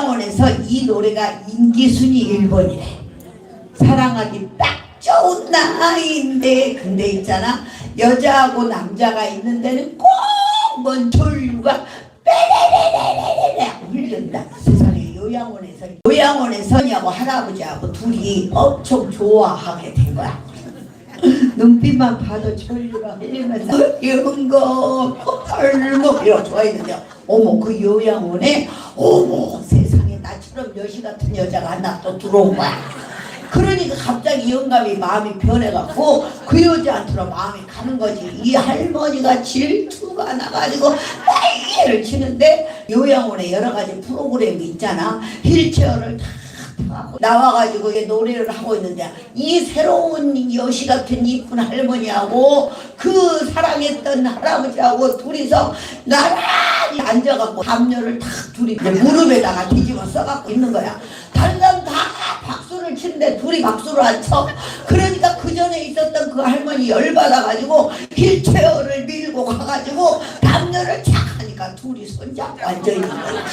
요양원에서 이 노래가 인기순위 1번이래. 사랑하기 딱 좋은 나이인데 근데 있잖아. 여자하고 남자가 있는 데는 꼭뭔 졸류가 빼레레레레레레 울린다. 세상에 요양원에서 요양원에서 냐고 할아버지하고 둘이 엄청 좋아하게 된 거야. 눈빛만 봐도 졸류가 흘리면서 이런 거 얼마 이러 좋아했는데 어머 그 요양원에 어머 나처럼 여시 같은 여자가 하나 또 들어온 거야 그러니까 갑자기 영감이 마음이 변해갖고 그 여자한테로 마음이 가는 거지. 이 할머니가 질투가 나가지고 난리를 치는데 요양원에 여러 가지 프로그램이 있잖아. 휠체어를 다 나와가지고 노래를 하고 있는데 이 새로운 여시 같은 이쁜 할머니하고 그 사랑했던 할아버지하고 둘이서 나 란히 앉아갖고 담요를 탁 둘이 무릎에다가 뒤집어 써갖고 있는 거야. 다른 다 박수를 치는데 둘이 박수를 안 쳐. 그러니까 그 전에 있었던 그 할머니 열받아가지고 휠체어를 밀고 가가지고 담요를 착 하니까 둘이 손잡고 앉아있는 거야.